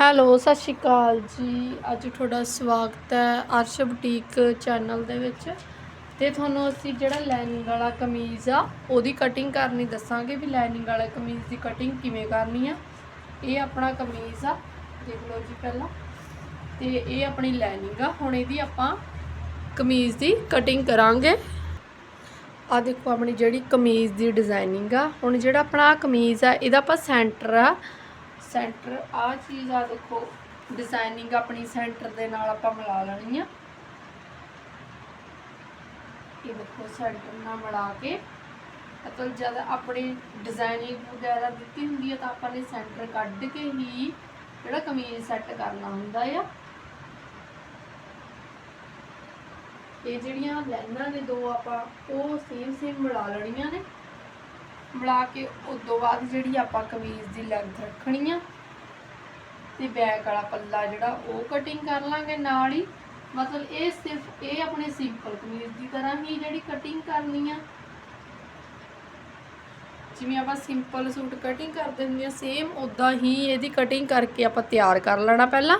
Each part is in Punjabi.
ਹੈਲੋ, ਸਤਿ ਸ਼੍ਰੀ ਅਕਾਲ ਜੀ। ਅੱਜ ਤੁਹਾਡਾ ਸਵਾਗਤ ਹੈ ਅਰਸ਼ ਬੁਟੀਕ ਚੈਨਲ ਦੇ ਵਿੱਚ। ਤੇ ਤੁਹਾਨੂੰ ਅਸੀਂ ਜਿਹੜਾ ਲਾਈਨਿੰਗ ਵਾਲਾ ਕਮੀਜ਼ ਆ, ਉਹਦੀ ਕਟਿੰਗ ਕਰਨੀ ਦੱਸਾਂਗੇ ਵੀ ਲਾਈਨਿੰਗ ਵਾਲਾ ਕਮੀਜ਼ ਦੀ ਕਟਿੰਗ ਕਿਵੇਂ ਕਰਨੀ ਆ। ਇਹ ਆਪਣਾ ਕਮੀਜ਼ ਆ, ਦੇਖ ਲਓ ਜੀ ਪਹਿਲਾਂ। ਤੇ ਇਹ ਆਪਣੀ ਲਾਈਨਿੰਗ ਆ, ਹੁਣ ਇਹਦੀ ਆਪਾਂ ਕਮੀਜ਼ ਦੀ ਕਟਿੰਗ ਕਰਾਂਗੇ। ਆ ਦੇਖੋ ਆਪਣੀ ਜਿਹੜੀ ਕਮੀਜ਼ ਦੀ ਡਿਜ਼ਾਈਨਿੰਗ ਆ, ਹੁਣ ਜਿਹੜਾ ਆਪਣਾ ਕਮੀਜ਼ ਆ, ਇਹਦਾ ਆਪਾਂ ਸੈਂਟਰ ਆ। ਸੈਂਟਰ ਆ ਚੀਜ਼ ਆ ਦੇਖੋ ਡਿਜ਼ਾਈਨਿੰਗ ਆਪਣੀ ਸੈਂਟਰ ਦੇ ਨਾਲ ਆਪਾਂ ਮਿਲਾ ਲੈਣੀ ਆ। ਇਹ ਦੇਖੋ ਸੈਂਟਰ ਨਾਲ ਮਿਲਾ ਕੇ, ਮਤਲਬ ਜਦ ਆਪਣੇ ਡਿਜ਼ਾਈਨਿੰਗ ਵਗੈਰਾ ਦਿੱਤੀ ਹੁੰਦੀ ਹੈ ਤਾਂ ਆਪਾਂ ਨੇ ਸੈਂਟਰ ਕੱਢ ਕੇ ਹੀ ਜਿਹੜਾ ਕਮੀਜ਼ ਸੈੱਟ ਕਰਨਾ ਹੁੰਦਾ ਆ। ਇਹ ਜਿਹੜੀਆਂ ਲਾਈਨਾਂ ਨੇ ਦੋ ਆਪਾਂ, ਉਹ ਸੇਮ ਸੇਮ ਮਿਲਾ ਲੈਣੀਆਂ ਨੇ। ਮਿਲਾ ਕੇ ਉਸ ਤੋਂ ਬਾਅਦ ਜਿਹੜੀ ਆਪਾਂ ਕਮੀਜ਼ ਦੀ ਲੈਂਥ ਰੱਖਣੀ ਆ ਤੇ ਬੈਕ ਵਾਲਾ ਪੱਲਾ ਜਿਹੜਾ ਉਹ ਕਟਿੰਗ ਕਰ ਲਾਂਗੇ ਨਾਲ ਹੀ। ਮਤਲਬ ਇਹ ਸਿਰਫ ਇਹ ਆਪਣੇ ਸਿੰਪਲ ਕਮੀਜ਼ ਦੀ ਤਰ੍ਹਾਂ ਹੀ ਜਿਹੜੀ ਕਟਿੰਗ ਕਰਨੀ ਆ। ਜਿਵੇਂ ਆਪਾਂ ਸਿੰਪਲ ਸੂਟ ਕਟਿੰਗ ਕਰਦੇ ਹੁੰਦੇ ਆ ਸੇਮ ਉਦਾਂ ਹੀ ਇਹਦੀ ਕਟਿੰਗ ਕਰਕੇ ਆਪਾਂ ਤਿਆਰ ਕਰ ਲੈਣਾ ਪਹਿਲਾਂ।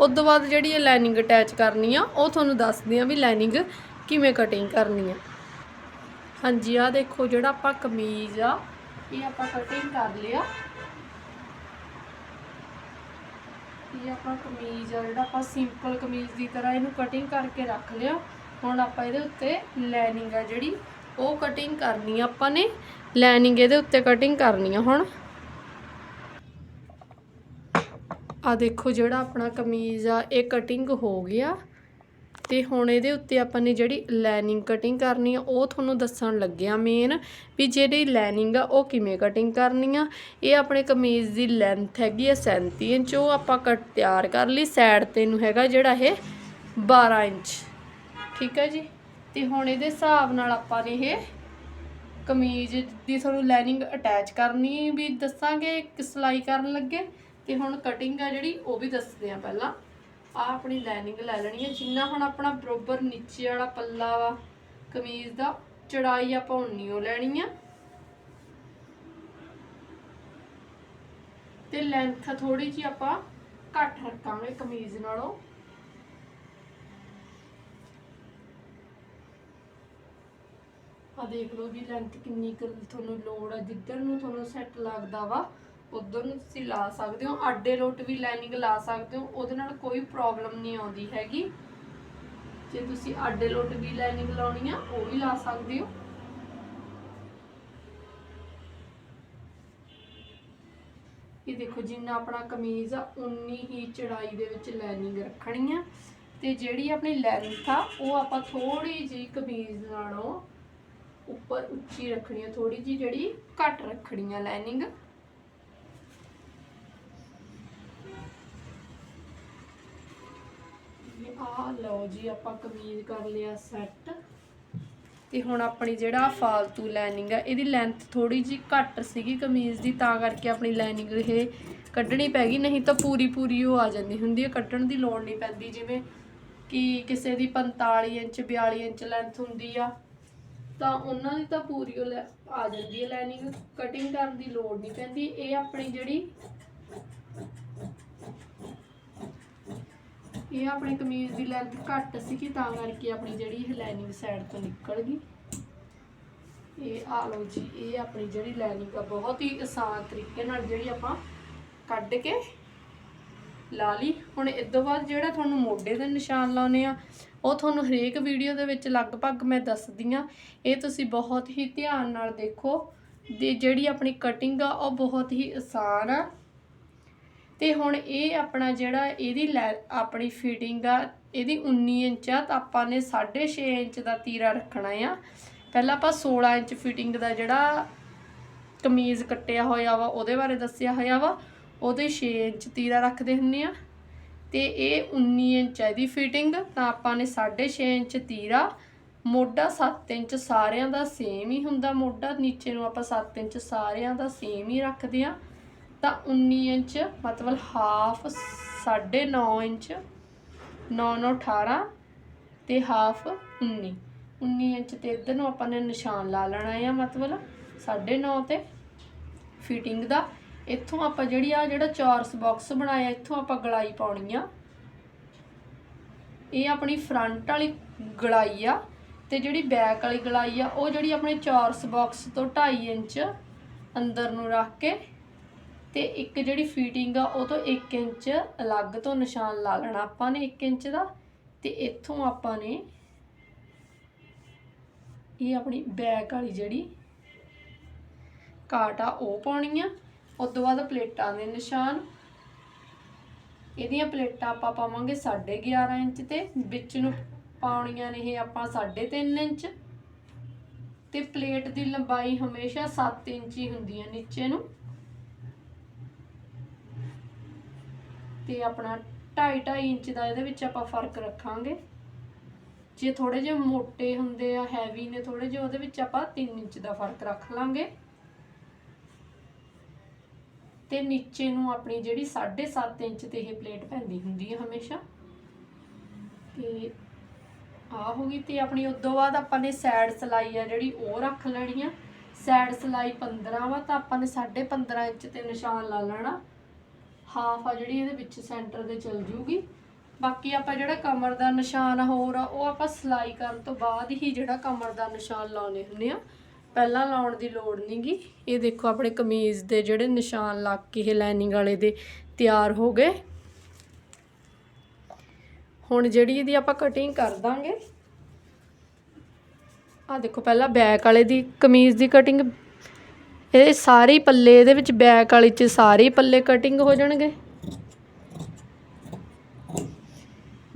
ਉਸ ਤੋਂ ਬਾਅਦ ਜਿਹੜੀ ਇਹ ਲਾਈਨਿੰਗ ਅਟੈਚ ਕਰਨੀ ਆ, ਉਹ ਤੁਹਾਨੂੰ ਦੱਸਦੀ ਆ ਵੀ ਲਾਈਨਿੰਗ ਕਿਵੇਂ ਕਟਿੰਗ ਕਰਨੀ ਆ। ਹਾਂਜੀ ਆ ਦੇਖੋ ਜਿਹੜਾ ਆਪਾਂ ਕਮੀਜ਼ ਆ, ਇਹ ਆਪਾਂ ਕਟਿੰਗ ਕਰ ਲਿਆ। ਇਹ ਆਪਾਂ ਕਮੀਜ਼ ਆ, ਜਿਹੜਾ ਆਪਾਂ ਸਿੰਪਲ ਕਮੀਜ਼ ਦੀ ਤਰ੍ਹਾਂ ਇਹਨੂੰ ਕਟਿੰਗ ਕਰਕੇ ਰੱਖ ਲਿਆ। ਹੁਣ ਆਪਾਂ ਇਹਦੇ ਉੱਤੇ ਲਾਈਨਿੰਗ ਆ ਜਿਹੜੀ, ਉਹ ਕਟਿੰਗ ਕਰਨੀ ਆ ਆਪਾਂ ਨੇ। ਲਾਈਨਿੰਗ ਇਹਦੇ ਉੱਤੇ ਕਟਿੰਗ ਕਰਨੀ ਆ ਹੁਣ। ਆ ਦੇਖੋ ਜਿਹੜਾ ਆਪਣਾ ਕਮੀਜ਼ ਆ, ਇਹ ਕਟਿੰਗ ਹੋ ਗਿਆ। ਤੇ ਹੁਣ ਇਹਦੇ ਉੱਤੇ ਆਪਾਂ ਨੇ ਜਿਹੜੀ ਲਾਈਨਿੰਗ ਕਟਿੰਗ ਕਰਨੀ ਆ, ਉਹ ਤੁਹਾਨੂੰ ਦੱਸਣ ਲੱਗਿਆ ਮੇਨ ਵੀ ਜਿਹੜੀ ਲਾਈਨਿੰਗ ਆ, ਉਹ ਕਿਵੇਂ ਕਟਿੰਗ ਕਰਨੀ ਆ। ਇਹ ਆਪਣੇ ਕਮੀਜ਼ ਦੀ ਲੈਂਥ ਹੈਗੀ ਆ 37 ਇੰਚ, ਉਹ ਆਪਾਂ ਕੱਟ ਤਿਆਰ ਕਰ ਲਈ। ਸਾਈਡ ਤੇ ਨੂੰ ਹੈਗਾ ਜਿਹੜਾ ਇਹ 12 ਇੰਚ। ਠੀਕ ਹੈ ਜੀ? ਤੇ ਹੁਣ ਇਹਦੇ ਹਿਸਾਬ ਨਾਲ ਆਪਾਂ ਨੇ ਇਹ ਕਮੀਜ਼ ਦੀ ਤੁਹਾਨੂੰ ਲਾਈਨਿੰਗ ਅਟੈਚ ਕਰਨੀ ਵੀ ਦੱਸਾਂਗੇ ਸਿਲਾਈ ਕਰਨ ਲੱਗੇ। ਤੇ ਹੁਣ ਕਟਿੰਗ ਆ ਜਿਹੜੀ, ਉਹ ਵੀ ਦੱਸਦੇ ਆ ਪਹਿਲਾਂ। ਆ ਆਪਣੀ ਲਾਈਨਿੰਗ ਲੈ ਲੈਣੀ ਹੈ। ਜਿੰਨਾ ਹੁਣ ਆਪਣਾ ਬਰੋਬਰ ਨੀਚੇ ਵਾਲਾ ਪੱਲਾ ਵਾ, ਕਮੀਜ਼ ਦਾ, ਚੜਾਈ ਆਪਾਂ ਉਨੀਓ ਲੈਣੀ ਆ। ਤੇ ਲੈਂਥ ਥੋੜੀ ਜੀ ਆਪਾਂ ਘੱਟ ਰੱਖਾਂਗੇ ਕਮੀਜ਼ ਨਾਲੋਂ। ਆ ਦੇਖ ਲਓ ਵੀ ਲੈਂਥ ਕਿੰਨੀ ਕੁ ਤੁਹਾਨੂੰ ਲੋੜ ਆ, ਜਿੱਧਰ ਨੂੰ ਤੁਹਾਨੂੰ ਸੈੱਟ ਲੱਗਦਾ ਵਾ ਉਧਰ ਨੂੰ ਤੁਸੀਂ ਲਾ ਸਕਦੇ ਹੋ ਆਡੇ ਲੋਟ ਵੀ ਲਾਈਨਿੰਗ ਲਾ ਸਕਦੇ ਹੋ, ਉਹਦੇ ਨਾਲ ਕੋਈ ਪ੍ਰੋਬਲਮ ਨਹੀਂ ਆਉਂਦੀ ਹੈਗੀ। ਜੇ ਤੁਸੀਂ ਆਡੇ ਲੋਟ ਵੀ ਲਾਈਨਿੰਗ ਲਾਉਣੀ ਆ, ਉਹ ਵੀ ਲਾ ਸਕਦੇ ਹੋ। ਇਹ ਦੇਖੋ ਜਿੰਨਾ ਆਪਣਾ ਕਮੀਜ਼ ਆ ਉਨੀ ਹੀ ਚੜਾਈ ਦੇ ਵਿੱਚ ਲਾਈਨਿੰਗ ਰੱਖਣੀ ਆ। ਤੇ ਜਿਹੜੀ ਆਪਣੀ ਲੈਂਥ ਆ, ਉਹ ਆਪਾਂ ਥੋੜੀ ਜੀ ਕਮੀਜ਼ ਨਾਲੋਂ ਉੱਪਰ ਉੱਚੀ ਰੱਖਣੀ ਆ ਥੋੜੀ ਜੀ ਜਿਹੜੀ ਘੱਟ ਰੱਖਣੀ ਆ ਲਾਈਨਿੰਗ ਆ ਲਓ ਜੀ, ਆਪਾਂ ਕਮੀਜ਼ ਕਰ ਲਿਆ ਸੈੱਟ ਤੇ ਹੁਣ ਆਪਣੀ ਜਿਹੜਾ ਫਾਲਤੂ ਲਾਈਨਿੰਗ ਆ, ਇਹਦੀ ਲੈਂਥ ਥੋੜੀ ਜੀ ਘੱਟ ਸੀਗੀ ਕਮੀਜ਼ ਦੀ, ਤਾਂ ਕਰਕੇ ਆਪਣੀ ਲਾਈਨਿੰਗ ਇਹ ਕੱਢਣੀ ਪੈ ਗਈ। ਨਹੀਂ ਤਾਂ ਪੂਰੀ ਪੂਰੀ ਉਹ ਆ ਜਾਂਦੀ ਹੁੰਦੀ ਹੈ ਕੱਢਣ ਦੀ ਲੋੜ ਨਹੀਂ ਪੈਂਦੀ। ਜਿਵੇਂ ਕਿ ਕਿਸੇ ਦੀ 45 ਇੰਚ 42 ਇੰਚ ਲੈਂਥ ਹੁੰਦੀ ਆ, ਤਾਂ ਉਹਨਾਂ ਦੀ ਤਾਂ ਪੂਰੀ ਉਹ ਲੈ- ਆ ਜਾਂਦੀ ਹੈ ਲਾਈਨਿੰਗ ਕਟਿੰਗ ਕਰਨ ਦੀ ਲੋੜ ਨਹੀਂ ਪੈਂਦੀ। ਇਹ ਆਪਣੀ ਜਿਹੜੀ ਇਹ ਆਪਣੀ ਕਮੀਜ਼ ਦੀ ਲੈਂਥ ਘੱਟ ਸੀਗੀ ਤਾਂ ਕਰਕੇ ਆਪਣੀ ਜਿਹੜੀ ਇਹ ਲਾਈਨਿੰਗ ਸਾਈਡ ਤੋਂ ਨਿਕਲ ਗਈ। ਇਹ ਆ ਲਓ ਜੀ, ਇਹ ਆਪਣੀ ਜਿਹੜੀ ਲਾਈਨਿੰਗ ਆ, ਬਹੁਤ ਹੀ ਆਸਾਨ ਤਰੀਕੇ ਨਾਲ ਜਿਹੜੀ ਆਪਾਂ ਕੱਢ ਕੇ ਲਾ ਲਈ। ਹੁਣ ਇਸ ਤੋਂ ਬਾਅਦ ਜਿਹੜਾ ਤੁਹਾਨੂੰ ਮੋਢੇ ਦੇ ਨਿਸ਼ਾਨ ਲਾਉਣੇ ਆ, ਉਹ ਤੁਹਾਨੂੰ ਹਰੇਕ ਵੀਡੀਓ ਦੇ ਵਿੱਚ ਲਗਭਗ ਮੈਂ ਦੱਸਦੀ ਆ ਇਹ ਤੁਸੀਂ ਬਹੁਤ ਹੀ ਧਿਆਨ ਨਾਲ ਦੇਖੋ। ਤੇ ਜਿਹੜੀ ਆਪਣੀ ਕਟਿੰਗ ਆ, ਉਹ ਬਹੁਤ ਹੀ ਆਸਾਨ ਆ। ਤੇ ਹੁਣ ਇਹ ਆਪਣਾ ਜਿਹੜਾ ਇਹਦੀ ਲੈ, ਆਪਣੀ ਫਿਟਿੰਗ ਆ, ਇਹਦੀ 19 ਇੰਚ ਆ, ਤਾਂ ਆਪਾਂ ਨੇ 6.5 ਇੰਚ ਦਾ ਤੀਰਾ ਰੱਖਣਾ ਆ। ਪਹਿਲਾਂ ਆਪਾਂ 16 ਇੰਚ ਫਿਟਿੰਗ ਦਾ ਜਿਹੜਾ ਕਮੀਜ਼ ਕੱਟਿਆ ਹੋਇਆ ਵਾ, ਉਹਦੇ ਬਾਰੇ ਦੱਸਿਆ ਹੋਇਆ ਵਾ। ਉਹਦੇ 6 ਇੰਚ ਤੀਰਾ ਰੱਖਦੇ ਹੁੰਨੇ ਆ। ਤੇ ਇਹ 19 ਇੰਚ ਹੈ ਇਹਦੀ ਫਿਟਿੰਗ ਤਾਂ ਆਪਾਂ ਨੇ 6.5 ਇੰਚ ਤੀਰਾ, ਮੋਢਾ 7 ਇੰਚ ਸਾਰਿਆਂ ਦਾ ਸੇਮ ਹੀ ਹੁੰਦਾ ਮੋਢਾ, ਨੀਚੇ ਨੂੰ ਆਪਾਂ 7 ਇੰਚ ਸਾਰਿਆਂ ਦਾ ਸੇਮ ਹੀ ਰੱਖਦੇ ਆ। ਤਾਂ 19 ਇੰਚ, ਮਤਲਬ ਹਾਫ 9.5 ਇੰਚ 9 9 18 ਤੇ ਹਾਫ 19 19 ਇੰਚ ਤੇ ਇੱਧਰ ਨੂੰ ਆਪਾਂ ਨੇ ਨਿਸ਼ਾਨ ਲਾ ਲੈਣਾ ਆ, ਮਤਲਬ 9.5 ਤੇ ਫਿਟਿੰਗ ਦਾ। ਇੱਥੋਂ ਆਪਾਂ ਜਿਹੜੀ ਆ ਜਿਹੜਾ ਚੌਰਸ ਬਾਕਸ ਬਣਾਇਆ, ਇੱਥੋਂ ਆਪਾਂ ਗਲਾਈ ਪਾਉਣੀ ਆ। ਇਹ ਆਪਣੀ ਫਰੰਟ ਵਾਲੀ ਗਲਾਈ ਆ ਤੇ ਜਿਹੜੀ ਬੈਕ ਵਾਲੀ ਗਲਾਈ ਆ, ਉਹ ਜਿਹੜੀ ਆਪਣੇ ਚੌਰਸ ਬਾਕਸ ਤੋਂ 2.5 ਇੰਚ ਅੰਦਰ ਨੂੰ ਰੱਖ ਕੇ ਤੇ ਇੱਕ ਜਿਹੜੀ ਫੀਟਿੰਗ ਆ, ਉਹ ਤੋਂ 1 ਇੰਚ ਅਲੱਗ ਤੋਂ ਨਿਸ਼ਾਨ ਲਾ ਲੈਣਾ ਆਪਾਂ ਨੇ 1 ਇੰਚ ਦਾ। ਤੇ ਇੱਥੋਂ ਆਪਾਂ ਨੇ ਇਹ ਆਪਣੀ ਬੈਕ ਵਾਲੀ ਜਿਹੜੀ ਕਾਟ ਆ, ਉਹ ਪਾਉਣੀ ਆ। ਉਸ ਤੋਂ ਬਾਅਦ ਪਲੇਟਾਂ ਦੇ ਨਿਸ਼ਾਨ। ਇਹਦੀਆਂ ਪਲੇਟਾਂ ਆਪਾਂ ਪਾਵਾਂਗੇ 11.5 ਇੰਚ ਤੇ। ਵਿੱਚ ਨੂੰ ਪਾਉਣੀਆਂ ਨੇ ਇਹ ਆਪਾਂ 3.5 ਇੰਚ। ਤੇ ਪਲੇਟ ਦੀ ਲੰਬਾਈ ਹਮੇਸ਼ਾ 7 ਇੰਚ ਹੀ ਹੁੰਦੀ ਹੈ ਨੀਚੇ ਨੂੰ। ਤੇ ਆਪਣਾ 2.5 ਇੰਚ ਦਾ ਇਹਦੇ ਵਿੱਚ ਆਪਾਂ ਫ਼ਰਕ ਰੱਖਾਂਗੇ। ਜੇ ਥੋੜੇ ਜਿਹੇ ਮੋਟੇ ਹੁੰਦੇ ਆ ਹੈਵੀ ਨੇ ਥੋੜੇ ਜਿਹੇ, ਉਹਦੇ ਵਿੱਚ ਆਪਾਂ 3 ਇੰਚ ਦਾ ਫ਼ਰਕ ਰੱਖ ਲਾਂਗੇ। ਤੇ ਨੀਚੇ ਨੂੰ ਆਪਣੀ ਜਿਹੜੀ 7.5 ਇੰਚ ਤੇ ਇਹ ਪਲੇਟ ਪੈਂਦੀ ਹੁੰਦੀ ਹੈ ਹਮੇਸ਼ਾ। ਤੇ ਆ ਹੋ ਗਈ ਤੇ ਆਪਣੀ ਉਦੋਂ ਬਾਅਦ ਆਪਾਂ ਨੇ ਸਾਈਡ ਸਲਾਈ ਆ ਜਿਹੜੀ, ਉਹ ਰੱਖ ਲੈਣੀ ਆ। ਸਾਈਡ ਸਲਾਈ 15 ਵਾ, ਤਾਂ ਆਪਾਂ ਨੇ 15.5 ਇੰਚ ਤੇ ਨਿਸ਼ਾਨ ਲਾ ਲੈਣਾ। ਹਾਫ ਆ ਜਿਹੜੀ ਇਹਦੇ ਵਿੱਚ ਸੈਂਟਰ ਦੇ ਚਲ ਜੂਗੀ। ਬਾਕੀ ਆਪਾਂ ਜਿਹੜਾ ਕਮਰ ਦਾ ਨਿਸ਼ਾਨ ਹੋਰ ਆ, ਉਹ ਆਪਾਂ ਸਲਾਈ ਕਰਨ ਤੋਂ ਬਾਅਦ ਹੀ ਜਿਹੜਾ ਕਮਰ ਦਾ ਨਿਸ਼ਾਨ ਲਾਉਣੇ ਹੁੰਦੇ ਆ। ਪਹਿਲਾਂ ਲਾਉਣ ਦੀ ਲੋੜ ਨਹੀਂਗੀ। ਇਹ ਦੇਖੋ ਆਪਣੇ ਕਮੀਜ਼ ਦੇ ਜਿਹੜੇ ਨਿਸ਼ਾਨ ਲੱਗ ਕੇ ਇਹ ਲਾਈਨਿੰਗ ਵਾਲੇ ਦੇ ਤਿਆਰ ਹੋ ਗਏ। ਹੁਣ ਜਿਹੜੀ ਇਹਦੀ ਆਪਾਂ ਕਟਿੰਗ ਕਰ ਦਾਂਗੇ। ਆ ਦੇਖੋ, ਪਹਿਲਾਂ ਬੈਕ ਵਾਲੇ ਦੀ ਕਮੀਜ਼ ਦੀ ਕਟਿੰਗ ਇਹ ਸਾਰੇ ਪੱਲੇ, ਇਹਦੇ ਵਿੱਚ ਬੈਕ ਵਾਲੀ ਚ ਸਾਰੇ ਪੱਲੇ ਕਟਿੰਗ ਹੋ ਜਾਣਗੇ।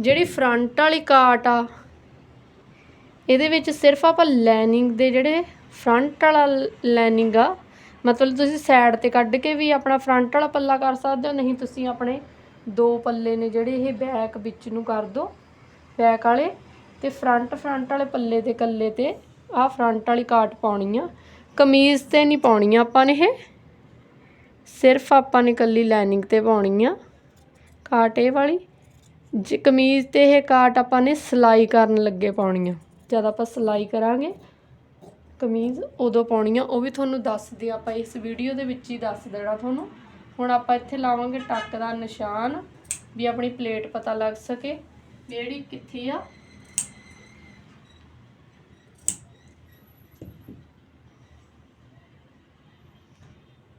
ਜਿਹੜੀ ਫਰੰਟ ਵਾਲੀ ਕਾਟ ਆ, ਇਹਦੇ ਵਿੱਚ ਸਿਰਫ ਆਪਾਂ ਲਾਈਨਿੰਗ ਦੇ ਜਿਹੜੇ ਫਰੰਟ ਵਾਲਾ ਲਾਈਨਿੰਗ ਆ, ਮਤਲਬ ਤੁਸੀਂ ਸਾਈਡ ਤੇ ਕੱਢ ਕੇ ਵੀ ਆਪਣਾ ਫਰੰਟ ਵਾਲਾ ਪੱਲਾ ਕਰ ਸਕਦੇ ਹੋ, ਨਹੀਂ ਤੁਸੀਂ ਆਪਣੇ ਦੋ ਪੱਲੇ ਨੇ ਜਿਹੜੇ ਇਹ ਬੈਕ ਵਿੱਚ ਨੂੰ ਕਰ ਦੋ ਬੈਕ ਵਾਲੇ ਤੇ ਫਰੰਟ ਫਰੰਟ ਵਾਲੇ ਪੱਲੇ ਦੇ ਕੱਲੇ ਤੇ ਆਹ ਫਰੰਟ ਵਾਲੀ ਕਾਟ ਪਾਉਣੀ ਆ। ਕਮੀਜ਼ ਤੇ ਨਹੀਂ ਪਾਉਣੀ ਆਪਾਂ ਨੇ ਇਹ। ਸਿਰਫ ਆਪਾਂ ਨੇ ਕੱਲੀ ਲਾਈਨਿੰਗ ਤੇ ਪਾਉਣੀ ਆ। ਕਾਟ ਇਹ ਵਾਲੀ। ਜੇ ਕਮੀਜ਼ ਤੇ ਇਹ ਕਾਟ ਆਪਾਂ ਨੇ ਸਿਲਾਈ ਕਰਨ ਲੱਗੇ ਪਾਉਣੀ ਆ। ਜਦ ਆਪਾਂ ਸਿਲਾਈ ਕਰਾਂਗੇ, ਕਮੀਜ਼ ਉਦੋਂ ਪਾਉਣੀ ਆ। ਉਹ ਵੀ ਤੁਹਾਨੂੰ ਦੱਸਦੇ ਆਪਾਂ ਇਸ ਵੀਡੀਓ ਦੇ ਵਿੱਚ ਹੀ ਦੱਸ ਦੇਣਾ ਤੁਹਾਨੂੰ। ਹੁਣ ਆਪਾਂ ਇੱਥੇ ਲਾਵਾਂਗੇ ਟੱਕ ਦਾ ਨਿਸ਼ਾਨ, ਵੀ ਆਪਣੀ ਪਲੇਟ ਪਤਾ ਲੱਗ ਸਕੇ ਜਿਹੜੀ ਕਿੱਥੇ ਆ।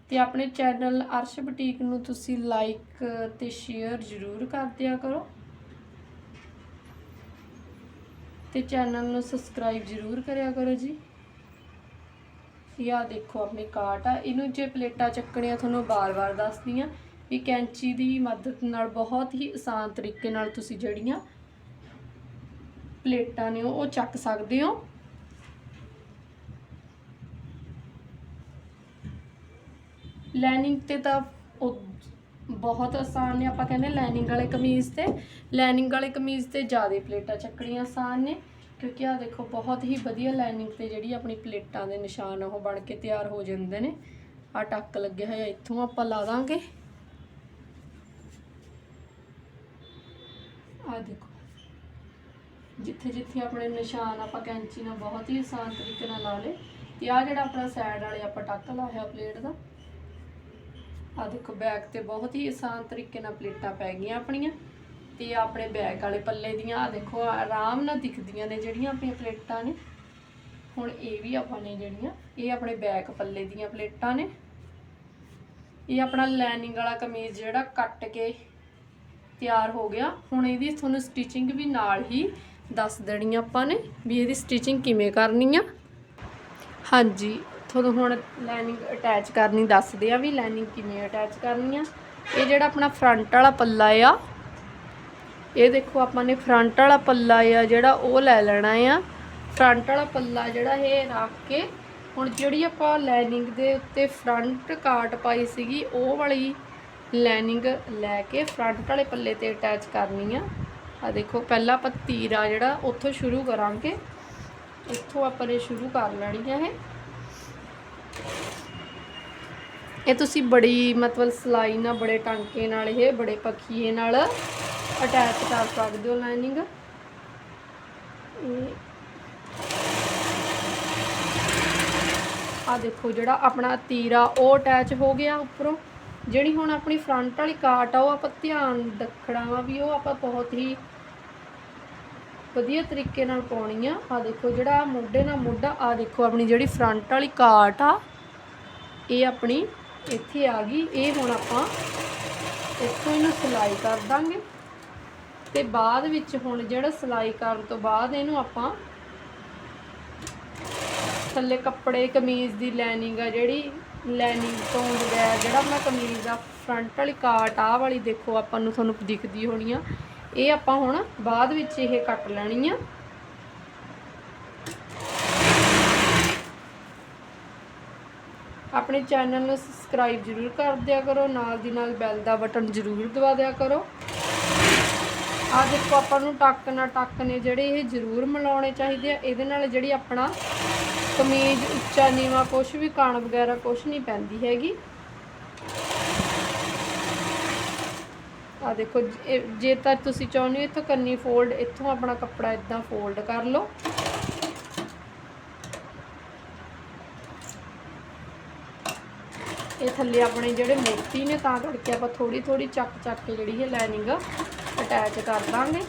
ਤੇ ਆਪਣੇ ਚੈਨਲ ਅਰਸ਼ ਬੁਟੀਕ ਨੂੰ ਤੁਸੀਂ ਲਾਈਕ ਤੇ ਸ਼ੇਅਰ ਜ਼ਰੂਰ ਕਰ ਦਿਆ ਕਰੋ। ਤੇ ਚੈਨਲ ਨੂੰ ਸਬਸਕ੍ਰਾਈਬ ਜ਼ਰੂਰ ਕਰਿਆ ਕਰੋ ਜੀ। ਇਹ ਦੇਖੋ, ਆਪਣੀ ਕਾਟ ਆ, ਇਹਨੂੰ ਜੇ ਪਲੇਟਾਂ ਚੱਕਣੀਆਂ, ਤੁਹਾਨੂੰ ਬਾਰ-ਬਾਰ ਦੱਸਦੀ ਆ ਵੀ ਕੈਂਚੀ ਦੀ ਮਦਦ ਨਾਲ ਬਹੁਤ ਹੀ ਆਸਾਨ ਤਰੀਕੇ ਨਾਲ ਤੁਸੀਂ ਜਿਹੜੀਆਂ ਪਲੇਟਾਂ ਨੇ ਉਹ ਚੱਕ ਸਕਦੇ ਹੋ। ਲਾਈਨਿੰਗ ਤੇ ਤਾਂ ਉਹ ਬਹੁਤ ਆਸਾਨ ਨੇ, ਆਪਾਂ ਕਹਿੰਦੇ ਲਾਈਨਿੰਗ ਵਾਲੇ ਕਮੀਜ਼ ਤੇ। ਲਾਈਨਿੰਗ ਵਾਲੇ ਕਮੀਜ਼ ਤੇ ਜ਼ਿਆਦਾ ਪਲੇਟਾਂ ਚੱਕਣੀਆਂ ਆਸਾਨ ਨੇ, ਕਿਉਂਕਿ ਆ ਦੇਖੋ, ਬਹੁਤ ਹੀ ਵਧੀਆ ਲਾਈਨਿੰਗ ਤੇ ਜਿਹੜੀ ਆਪਣੀ ਪਲੇਟਾਂ ਦੇ ਨਿਸ਼ਾਨ ਆ, ਉਹ ਬਣ ਕੇ ਤਿਆਰ ਹੋ ਜਾਂਦੇ ਨੇ। ਆ ਟੱਕ ਲੱਗਿਆ ਹੋਇਆ ਇੱਥੋਂ ਆਪਾਂ ਲਾ ਦਾਂਗੇ। ਆ ਦੇਖੋ, ਜਿੱਥੇ ਜਿੱਥੇ ਆਪਣੇ ਨਿਸ਼ਾਨ ਆਪਾਂ ਕੈਂਚੀ ਨਾਲ ਬਹੁਤ ਹੀ ਆਸਾਨ ਤਰੀਕੇ ਨਾਲ ਲਾ ਲੇ ਤੇ ਆ ਜਿਹੜਾ ਆਪਣਾ ਸਾਈਡ ਵਾਲੇ ਆਪਾਂ ਟੱਕ ਲਾਇਆ ਪਲੇਟ ਦਾ ਆ ਦੇਖੋ ਬੈਕ ਤੇ ਬਹੁਤ ਹੀ ਆਸਾਨ ਤਰੀਕੇ ਨਾਲ ਪਲੇਟਾਂ ਪੈ ਗਈਆਂ ਆਪਣੀਆਂ ਤੇ ਆਪਣੇ ਬੈਕ ਵਾਲੇ ਪੱਲੇ ਦੀਆਂ ਆ ਦੇਖੋ, ਆਰਾਮ ਨਾਲ ਦਿਖਦੀਆਂ ਨੇ ਜਿਹੜੀਆਂ ਆਪਣੀਆਂ ਪਲੇਟਾਂ ਨੇ। ਹੁਣ ਇਹ ਵੀ ਆਪਾਂ ਨੇ ਜਿਹੜੀਆਂ, ਇਹ ਆਪਣੇ ਬੈਕ ਪੱਲੇ ਦੀਆਂ ਪਲੇਟਾਂ ਨੇ। ਇਹ ਆਪਣਾ ਲਾਈਨਿੰਗ ਵਾਲਾ ਕਮੀਜ਼ ਜਿਹੜਾ ਕੱਟ ਕੇ ਤਿਆਰ ਹੋ ਗਿਆ। ਹੁਣ ਇਹਦੀ ਤੁਹਾਨੂੰ ਸਟਿਚਿੰਗ ਵੀ ਨਾਲ ਹੀ ਦੱਸ ਦੇਣੀ ਆਪਾਂ ਨੇ ਵੀ ਇਹਦੀ ਸਟਿਚਿੰਗ ਕਿਵੇਂ ਕਰਨੀ ਆ। ਹਾਂਜੀ ਤੁਹਾਨੂੰ ਹੁਣ ਲਾਈਨਿੰਗ ਅਟੈਚ ਕਰਨੀ ਦੱਸਦੇ ਆ ਵੀ ਲਾਈਨਿੰਗ ਕਿਵੇਂ ਅਟੈਚ ਕਰਨੀ ਆ। ਇਹ ਜਿਹੜਾ ਆਪਣਾ ਫਰੰਟ ਵਾਲਾ ਪੱਲਾ ਆ, ਇਹ ਦੇਖੋ ਆਪਾਂ ਨੇ ਫਰੰਟ ਵਾਲਾ ਪੱਲਾ ਆ ਜਿਹੜਾ ਉਹ ਲੈ ਲੈਣਾ ਆ। ਫਰੰਟ ਵਾਲਾ ਪੱਲਾ ਜਿਹੜਾ ਇਹ ਰੱਖ ਕੇ ਹੁਣ ਜਿਹੜੀ ਆਪਾਂ ਲਾਈਨਿੰਗ ਦੇ ਉੱਤੇ ਫਰੰਟ ਕਾਟ ਪਾਈ ਸੀਗੀ, ਉਹ ਵਾਲੀ ਲਾਈਨਿੰਗ ਲੈ ਕੇ ਫਰੰਟ ਵਾਲੇ ਪੱਲੇ ਤੇ ਅਟੈਚ ਕਰਨੀ ਆ। ਆ ਦੇਖੋ, ਪਹਿਲਾਂ ਆਪਾਂ ਤੀਰਾ ਜਿਹੜਾ, ਉੱਥੋਂ ਸ਼ੁਰੂ ਕਰਾਂਗੇ। ਇੱਥੋਂ ਆਪਾਂ ਨੇ ਸ਼ੁਰੂ ਕਰ ਲੈਣੀ ਹੈ ਇਹ। ਇਹ ਤੁਸੀਂ ਬੜੀ ਮਤਲਬ ਸਲਾਈ ਨਾਲ, ਬੜੇ ਟਾਂਕੇ ਨਾਲ ਇਹ, ਬੜੇ ਪੱਖੀਏ ਨਾਲ ਅਟੈਚ ਕਰ ਸਕਦੇ ਹੋ ਲਾਈਨਿੰਗ ਆ ਦੇਖੋ ਜਿਹੜਾ ਆਪਣਾ ਤੀਰਾ, ਉਹ ਅਟੈਚ ਹੋ ਗਿਆ ਉੱਪਰੋਂ। ਜਿਹੜੀ ਹੁਣ ਆਪਣੀ ਫਰੰਟ ਵਾਲੀ ਕਾਟ ਆ, ਉਹ ਆਪਾਂ ਧਿਆਨ ਰੱਖਣਾ ਵਾ ਵੀ ਉਹ ਆਪਾਂ ਬਹੁਤ ਹੀ ਵਧੀਆ ਤਰੀਕੇ ਨਾਲ ਪਾਉਣੀ ਆ। ਆ ਦੇਖੋ ਜਿਹੜਾ ਮੋਢੇ ਨਾਲ ਮੋਢਾ ਆ ਦੇਖੋ ਆਪਣੀ ਜਿਹੜੀ ਫਰੰਟ ਵਾਲੀ ਕਾਟ ਆ, ਇਹ ਆਪਣੀ ਇੱਥੇ ਆ ਗਈ। ਇਹ ਹੁਣ ਆਪਾਂ ਇੱਥੋਂ ਇਹਨੂੰ ਸਿਲਾਈ ਕਰ ਦਾਂਗੇ। ਤੇ ਬਾਅਦ ਵਿੱਚ ਹੁਣ ਜਿਹੜਾ ਸਿਲਾਈ ਕਰਨ ਤੋਂ ਬਾਅਦ ਇਹਨੂੰ ਆਪਾਂ ਥੱਲੇ ਕੱਪੜੇ, ਕਮੀਜ਼ ਦੀ ਲਾਈਨਿੰਗ ਆ ਜਿਹੜੀ, ਲਾਈਨਿੰਗ ਤੋਂ ਬਗੈਰ ਜਿਹੜਾ ਆਪਣਾ ਕਮੀਜ਼ ਆ ਫਰੰਟ ਵਾਲੀ ਕਾਟ, ਆਹ ਵਾਲੀ ਦੇਖੋ ਆਪਾਂ ਨੂੰ ਤੁਹਾਨੂੰ ਦਿਖਦੀ ਹੋਣੀ ਆ। ਇਹ ਆਪਾਂ ਹੁਣ ਬਾਅਦ ਵਿੱਚ ਇਹ ਕੱਟ ਲੈਣੀ ਆ। ਆਪਣੇ ਚੈਨਲ ਨੂੰ ਸਬਸਕ੍ਰਾਈਬ ਜ਼ਰੂਰ ਕਰ ਦਿਆ ਕਰੋ, ਨਾਲ ਦੀ ਨਾਲ ਬੈਲ ਦਾ ਬਟਨ ਜ਼ਰੂਰ ਦਬਾ ਦਿਆ ਕਰੋ। ਆ ਦੇਖੋ ਆਪਾਂ ਨੂੰ ਟੱਕ ਨਾ ਟੱਕ ਨੇ ਜਿਹੜੇ ਇਹ ਜ਼ਰੂਰ ਮਿਲਾਉਣੇ ਚਾਹੀਦੇ ਆ। ਇਹਦੇ ਨਾਲ ਜਿਹੜੀ ਆਪਣਾ ਕਮੀਜ਼, ਉੱਚਾ, ਨੀਵਾ ਕੁਝ ਵੀ, ਕਾਣ ਵਗੈਰਾ ਕੁਝ ਨਹੀਂ ਪੈਂਦੀ ਹੈਗੀ। ਆ ਦੇਖੋ, ਜੇ ਤਾਂ ਤੁਸੀਂ ਚਾਹੁੰਦੇ ਹੋ ਇੱਥੋਂ ਕੰਨੀ ਫੋਲਡ ਇੱਥੋਂ ਆਪਣਾ ਕੱਪੜਾ ਇਦਾਂ ਫੋਲਡ ਕਰ ਲਓ। ਇਹ ਥੱਲੇ ਆਪਣੇ ਜਿਹੜੇ ਮੋਤੀ ਨੇ, ਤਾਂ ਕਰਕੇ ਆਪਾਂ ਥੋੜੀ ਥੋੜੀ ਚੱਕ ਚੱਕ ਕੇ ਜਿਹੜੀ ਹੈ ਲਾਈਨਿੰਗ ਅਟੈਚ ਕਰ ਦਾਂਗੇ।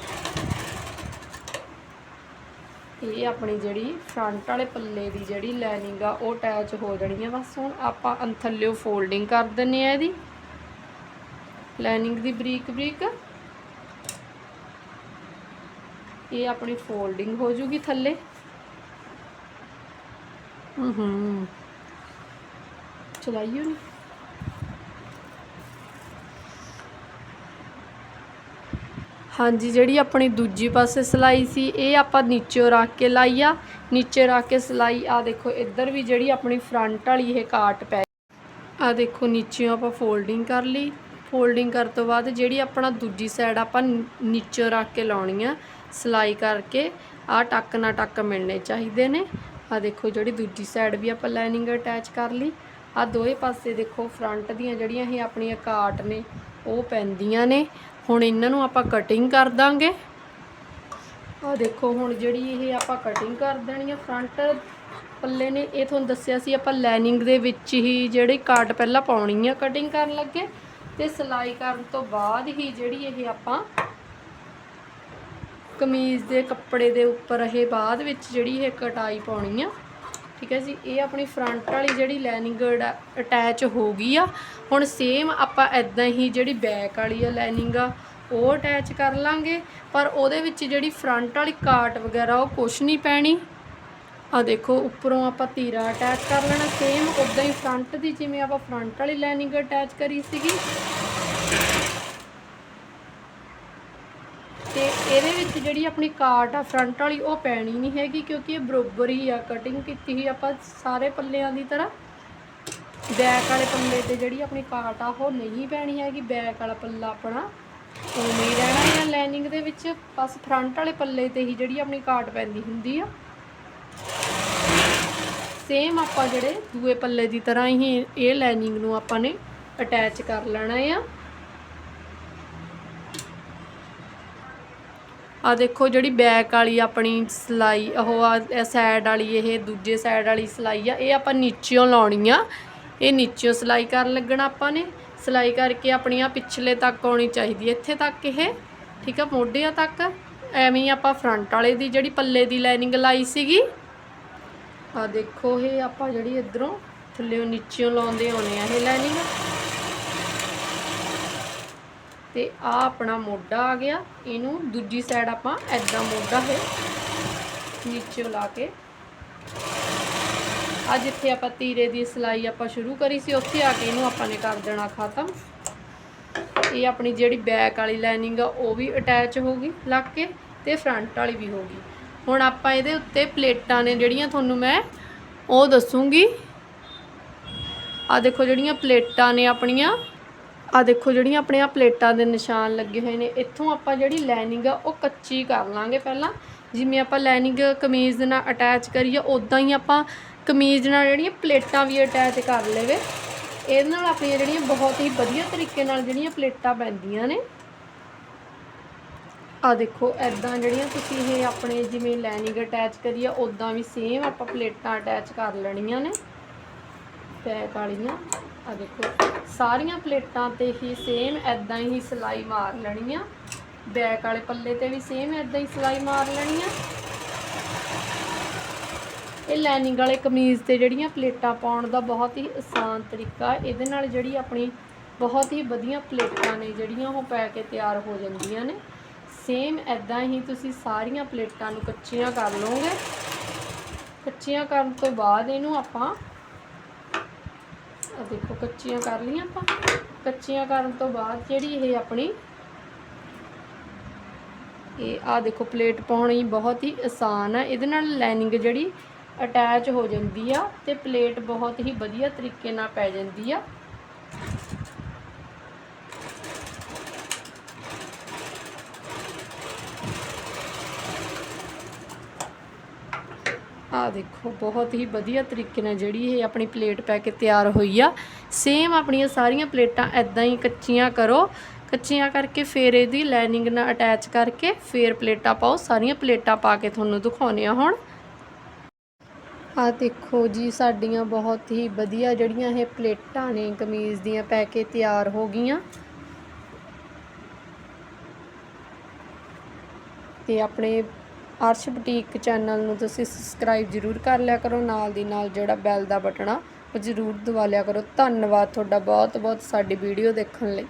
ਇਹ ਆਪਣੀ ਜਿਹੜੀ ਫਰੰਟ ਵਾਲੇ ਪੱਲੇ ਦੀ ਜਿਹੜੀ ਲਾਈਨਿੰਗ ਆ, ਉਹ ਅਟੈਚ ਹੋ ਜਾਣੀ ਹੈ ਬਸ ਹੁਣ ਆਪਾਂ ਅੰਥੱਲਿਓ ਫੋਲਡਿੰਗ ਕਰ ਦਿੰਨੇ ਆ ਇਹਦੀ। ਲਾਈਨਿੰਗ ਦੀ ਬਰੀਕ ਬਰੀਕ। ਇਹ ਆਪਣੀ ਫੋਲਡਿੰਗ ਹੋ ਜੂਗੀ ਥੱਲੇ। ਹੂੰ ਹੂੰ। ਚਲਾਈਓ ਨਹੀਂ ਹਾਂਜੀ, ਜਿਹੜੀ ਆਪਣੀ ਦੂਜੀ ਪਾਸੇ ਸਿਲਾਈ ਸੀ, ਇਹ ਆਪਾਂ ਨੀਚੇ ਰੱਖ ਕੇ ਲਾਈ ਆ। ਨੀਚੇ ਰੱਖ ਕੇ ਸਿਲਾਈ ਆ ਦੇਖੋ, ਇੱਧਰ ਵੀ ਜਿਹੜੀ ਆਪਣੀ ਫਰੰਟ ਵਾਲੀ ਇਹ ਕਾਟ ਪੈ ਆ ਦੇਖੋ ਨੀਚੇ ਆਪਾਂ ਫੋਲਡਿੰਗ ਕਰ ਲਈ। ਫੋਲਡਿੰਗ ਕਰਨ ਤੋਂ ਬਾਅਦ ਜਿਹੜੀ ਆਪਣਾ ਦੂਜੀ ਸਾਈਡ ਆਪਾਂ ਨੀਚੇ ਰੱਖ ਕੇ ਲਾਉਣੀ ਆ, ਸਿਲਾਈ ਕਰਕੇ ਆ ਟੱਕ ਨਾ ਟੱਕ ਮਿਲਣੇ ਚਾਹੀਦੇ ਨੇ। ਆ ਦੇਖੋ, ਜਿਹੜੀ ਦੂਜੀ ਸਾਈਡ ਵੀ ਆਪਾਂ ਲਾਈਨਿੰਗ ਅਟੈਚ ਕਰ ਲਈ। ਆ ਦੋਵੇਂ ਪਾਸੇ ਦੇਖੋ ਫਰੰਟ ਦੀਆਂ ਜਿਹੜੀਆਂ ਇਹ ਆਪਣੀਆਂ ਕਾਟ ਨੇ, ਉਹ ਪੈਂਦੀਆਂ ਨੇ। ਹੁਣ ਇਹਨਾਂ ਨੂੰ ਆਪਾਂ ਕਟਿੰਗ ਕਰ ਦਾਂਗੇ। ਆ ਦੇਖੋ, ਹੁਣ ਜਿਹੜੀ ਇਹ ਆਪਾਂ ਕਟਿੰਗ ਕਰ ਦੇਣੀ ਆ ਫਰੰਟ ਪੱਲੇ ਨੇ, ਇਹ ਤੁਹਾਨੂੰ ਦੱਸਿਆ ਸੀ ਆਪਾਂ ਲਾਈਨਿੰਗ ਦੇ ਵਿੱਚ ਹੀ ਜਿਹੜੀ ਕਾਟ ਪਹਿਲਾਂ ਪਾਉਣੀ ਆ ਕਟਿੰਗ ਕਰਨ ਲੱਗੇ। ਤੇ ਸਿਲਾਈ ਕਰਨ ਤੋਂ ਬਾਅਦ ਹੀ ਜਿਹੜੀ ਇਹ ਆਪਾਂ ਕਮੀਜ਼ ਦੇ ਕੱਪੜੇ ਦੇ ਉੱਪਰ ਇਹ ਬਾਅਦ ਵਿੱਚ ਜਿਹੜੀ ਇਹ ਕਟਾਈ ਪਾਉਣੀ ਆ। ਠੀਕ ਹੈ ਜੀ, ਇਹ ਆਪਣੀ ਫਰੰਟ ਵਾਲੀ ਜਿਹੜੀ ਲਾਈਨਿੰਗ ਅਟੈਚ ਹੋ ਗਈ ਆ। ਹੁਣ ਸੇਮ ਆਪਾਂ ਐਦਾਂ ਹੀ ਜਿਹੜੀ ਬੈਕ ਵਾਲੀ ਆ ਲਾਈਨਿੰਗ ਆ, ਉਹ ਅਟੈਚ ਕਰ ਲਾਂਗੇ। ਪਰ ਉਹਦੇ ਵਿੱਚ ਜਿਹੜੀ ਫਰੰਟ ਵਾਲੀ ਕਾਟ ਵਗੈਰਾ, ਉਹ ਕੁਛ ਨਹੀਂ ਪੈਣੀ। ਆ ਦੇਖੋ, ਉੱਪਰੋਂ ਆਪਾਂ ਤੀਰਾ ਅਟੈਚ ਕਰ ਲੈਣਾ। ਸੇਮ ਉਦਾਂ ਹੀ ਫਰੰਟ ਦੀ ਜਿਵੇਂ ਆਪਾਂ ਫਰੰਟ ਵਾਲੀ ਲਾਈਨਿੰਗ ਅਟੈਚ ਕਰੀ ਸੀਗੀ ਤੇ ਇਹਦੇ ਵਿੱਚ ਜਿਹੜੀ ਆਪਣੀ ਕਾਟ ਆ ਫਰੰਟ ਵਾਲੀ, ਉਹ ਪੈਣੀ ਨਹੀਂ ਹੈਗੀ ਕਿਉਂਕਿ ਇਹ ਬਰੋਬਰ ਹੀ ਆ ਕਟਿੰਗ ਕੀਤੀ ਹੀ ਆਪਾਂ ਸਾਰੇ ਪੱਲਿਆਂ ਦੀ ਤਰ੍ਹਾਂ। ਬੈਕ ਵਾਲੇ ਪੱਲੇ ਤੇ ਜਿਹੜੀ ਆਪਣੀ ਕਾਟ ਆ, ਉਹ ਨਹੀਂ ਪੈਣੀ ਹੈਗੀ ਬੈਕ ਵਾਲਾ ਪੱਲਾ ਆਪਣਾ। ਉਵੇਂ ਰਹਿਣਾ ਹੈ ਲਾਈਨਿੰਗ ਦੇ ਵਿੱਚ, ਬਸ ਫਰੰਟ ਵਾਲੇ ਪੱਲੇ ਤੇ ਹੀ ਜਿਹੜੀ ਆਪਣੀ ਕਾਟ ਪੈਂਦੀ ਹੁੰਦੀ ਆ। ਸੇਮ ਆਪਾਂ ਜਿਹੜੇ ਦੂਏ ਪੱਲੇ ਦੀ ਤਰ੍ਹਾਂ ਹੀ ਇਹ ਲਾਈਨਿੰਗ ਨੂੰ ਆਪਾਂ ਨੇ ਅਟੈਚ ਕਰ ਲੈਣਾ ਆ। ਆ ਦੇਖੋ ਜਿਹੜੀ ਬੈਕ ਵਾਲੀ ਆਪਣੀ ਸਿਲਾਈ, ਉਹ ਆ ਸਾਈਡ ਵਾਲੀ, ਇਹ ਦੂਜੇ ਸਾਈਡ ਵਾਲੀ ਸਿਲਾਈ ਆ, ਇਹ ਆਪਾਂ ਨੀਚਿਓਂ ਲਾਉਣੀ ਆ। ਇਹ ਨੀਚਿਓਂ ਸਿਲਾਈ ਕਰਨ ਲੱਗਣਾ ਆਪਾਂ ਨੇ। ਸਿਲਾਈ ਕਰਕੇ ਆਪਣੀਆਂ ਪਿਛਲੇ ਤੱਕ ਆਉਣੀ ਚਾਹੀਦੀ ਇੱਥੇ ਤੱਕ ਇਹ, ਠੀਕ ਆ, ਮੋਢਿਆਂ ਤੱਕ। ਐਵੇਂ ਹੀ ਆਪਾਂ ਫਰੰਟ ਵਾਲੇ ਦੀ ਜਿਹੜੀ ਪੱਲੇ ਦੀ ਲਾਈਨਿੰਗ ਲਾਈ ਸੀਗੀ ਆ ਦੇਖੋ ਇਹ ਆਪਾਂ ਜਿਹੜੀ ਇਧਰੋਂ ਥੱਲੇੋਂ ਨੀਚਿਓਂ ਲਾਉਂਦੇ ਆਉਣੇ ਆ ਇਹ ਲਾਈਨਿੰਗ ਤੇ ਆ ਆਪਣਾ ਮੋਢਾ ਆ ਗਿਆ। ਇਹਨੂੰ ਦੂਜੀ ਸਾਈਡ ਆਪਾਂ ਐਦਾਂ ਮੋਢਾ ਹੈ ਨੀਚੇ ਲਾ ਕੇ ਆ ਜਿੱਥੇ ਆਪਾਂ ਤੀਰੇ ਦੀ ਸਿਲਾਈ ਆਪਾਂ ਸ਼ੁਰੂ ਕਰੀ ਸੀ। ਉੱਥੇ ਆ ਕੇ ਇਹਨੂੰ ਆਪਾਂ ਨੇ ਕਰ ਦੇਣਾ ਖਤਮ। ਇਹ ਆਪਣੀ ਜਿਹੜੀ ਬੈਕ ਵਾਲੀ ਲਾਈਨਿੰਗ ਆ, ਉਹ ਵੀ ਅਟੈਚ ਹੋ ਗਈ ਲੱਗ ਕੇ ਤੇ ਫਰੰਟ ਵਾਲੀ ਵੀ ਹੋ ਗਈ। ਹੁਣ ਆਪਾਂ ਇਹਦੇ ਉੱਤੇ ਪਲੇਟਾਂ ਨੇ ਜਿਹੜੀਆਂ ਤੁਹਾਨੂੰ ਮੈਂ ਉਹ ਦੱਸੂਗੀ। ਆ ਦੇਖੋ ਜਿਹੜੀਆਂ ਪਲੇਟਾਂ ਨੇ ਆਪਣੀਆਂ। ਆ ਦੇਖੋ ਜਿਹੜੀਆਂ ਆਪਣੀਆਂ ਪਲੇਟਾਂ ਦੇ ਨਿਸ਼ਾਨ ਲੱਗੇ ਹੋਏ ਨੇ, ਇੱਥੋਂ ਆਪਾਂ ਜਿਹੜੀ ਲਾਈਨਿੰਗ ਆ ਉਹ ਕੱਚੀ ਕਰ ਲਾਂਗੇ ਪਹਿਲਾਂ। ਜਿਵੇਂ ਆਪਾਂ ਲਾਈਨਿੰਗ ਕਮੀਜ਼ ਦੇ ਨਾਲ ਅਟੈਚ ਕਰੀਏ ਉਦਾਂ ਹੀ ਆਪਾਂ ਕਮੀਜ਼ ਨਾਲ ਜਿਹੜੀਆਂ ਪਲੇਟਾਂ ਵੀ ਅਟੈਚ ਕਰ ਲਵੇ। ਇਹਦੇ ਨਾਲ ਆਪਣੀਆਂ ਜਿਹੜੀਆਂ ਬਹੁਤ ਹੀ ਵਧੀਆ ਤਰੀਕੇ ਨਾਲ ਜਿਹੜੀਆਂ ਪਲੇਟਾਂ ਪੈਂਦੀਆਂ ਨੇ। ਆ ਦੇਖੋ ਐਦਾਂ ਜਿਹੜੀਆਂ ਤੁਸੀਂ ਇਹ ਆਪਣੇ ਜਿਵੇਂ ਲਾਈਨਿੰਗ ਅਟੈਚ ਕਰੀਏ ਉਦਾਂ ਵੀ ਸੇਮ ਆਪਾਂ ਪਲੇਟਾਂ ਅਟੈਚ ਕਰ ਲੈਣੀਆਂ ਨੇ। ਪੈਕ ਵਾਲੀਆਂ। ਆ ਦੇਖੋ, ਸਾਰੀਆਂ ਪਲੇਟਾਂ ਤੇ ਹੀ ਸੇਮ ਐਦਾਂ ਹੀ ਸਿਲਾਈ ਮਾਰ ਲੈਣੀ ਆ ਬੈਕ ਵਾਲੇ ਪੱਲੇ ਤੇ ਵੀ ਸੇਮ ਐਦਾਂ ਹੀ ਸਿਲਾਈ ਮਾਰ ਲੈਣੀ ਆ ਇਹ ਲਾਈਨਿੰਗ ਵਾਲੇ ਕਮੀਜ਼ ਤੇ ਜਿਹੜੀਆਂ ਪਲੇਟਾਂ ਪਾਉਣ ਦਾ ਬਹੁਤ ਹੀ ਆਸਾਨ ਤਰੀਕਾ, ਇਹਦੇ ਨਾਲ ਜਿਹੜੀ ਆਪਣੀ ਬਹੁਤ ਹੀ ਵਧੀਆ ਪਲੇਟਾਂ ਨੇ ਜਿਹੜੀਆਂ ਉਹ ਪੈ ਕੇ ਤਿਆਰ ਹੋ ਜਾਂਦੀਆਂ ਨੇ। ਸੇਮ ਐਦਾਂ ਹੀ ਤੁਸੀਂ ਸਾਰੀਆਂ ਪਲੇਟਾਂ ਨੂੰ ਕੱਚੀਆਂ ਕਰ ਲਓਗੇ। ਕੱਚੀਆਂ ਕਰਨ ਤੋਂ ਬਾਅਦ ਇਹਨੂੰ ਆਪਾਂ ਆ ਦੇਖੋ, ਕੱਚੀਆਂ ਕਰ ਲਈਆਂ ਆਪਾਂ। ਕੱਚੀਆਂ ਕਰਨ ਤੋਂ ਬਾਅਦ ਜਿਹੜੀ ਇਹ ਆਪਣੀ ਇਹ ਆ ਦੇਖੋ, ਪਲੇਟ ਪਾਉਣੀ ਬਹੁਤ ਹੀ ਆਸਾਨ ਆ ਇਹਦੇ ਨਾਲ ਲਾਈਨਿੰਗ ਜਿਹੜੀ ਅਟੈਚ ਹੋ ਜਾਂਦੀ ਆ ਤੇ ਪਲੇਟ ਬਹੁਤ ਹੀ ਵਧੀਆ ਤਰੀਕੇ ਨਾਲ ਪੈ ਜਾਂਦੀ ਆ। ਆ ਦੇਖੋ, ਬਹੁਤ ਹੀ ਵਧੀਆ ਤਰੀਕੇ ਨਾਲ ਜਿਹੜੀ ਇਹ ਆਪਣੀ ਪਲੇਟ ਪੈ ਕੇ ਤਿਆਰ ਹੋਈ ਆ। ਸੇਮ ਆਪਣੀਆਂ ਸਾਰੀਆਂ ਪਲੇਟਾਂ ਐਦਾਂ ਹੀ ਕੱਚੀਆਂ ਕਰੋ। ਕੱਚੀਆਂ ਕਰਕੇ ਫਿਰ ਇਹਦੀ ਲਾਈਨਿੰਗ ਨਾਲ ਅਟੈਚ ਕਰਕੇ ਫਿਰ ਪਲੇਟਾਂ ਪਾਓ। ਸਾਰੀਆਂ ਪਲੇਟਾਂ ਪਾ ਕੇ ਤੁਹਾਨੂੰ ਦਿਖਾਉਂਦੇ ਆ ਹੁਣ। ਆ ਦੇਖੋ ਜੀ, ਸਾਡੀਆਂ ਬਹੁਤ ਹੀ ਵਧੀਆ ਜਿਹੜੀਆਂ ਇਹ ਪਲੇਟਾਂ ਨੇ, ਕਮੀਜ਼ ਦੀਆਂ ਪੈ ਕੇ ਤਿਆਰ ਹੋ ਗਈਆਂ। ਤੇ ਆਪਣੇ ਅਰਸ਼ ਬੁਟੀਕ ਚੈਨਲ ਨੂੰ ਤੁਸੀਂ ਸਬਸਕ੍ਰਾਈਬ ਜ਼ਰੂਰ ਕਰ ਲਿਆ ਕਰੋ। ਨਾਲ ਦੀ ਨਾਲ ਜਿਹੜਾ ਬੈਲ ਦਾ ਬਟਨ ਆ, ਉਹ ਜ਼ਰੂਰ ਦਬਾ ਲਿਆ ਕਰੋ। ਧੰਨਵਾਦ ਤੁਹਾਡਾ ਬਹੁਤ ਬਹੁਤ ਸਾਡੀ ਵੀਡੀਓ ਦੇਖਣ ਲਈ।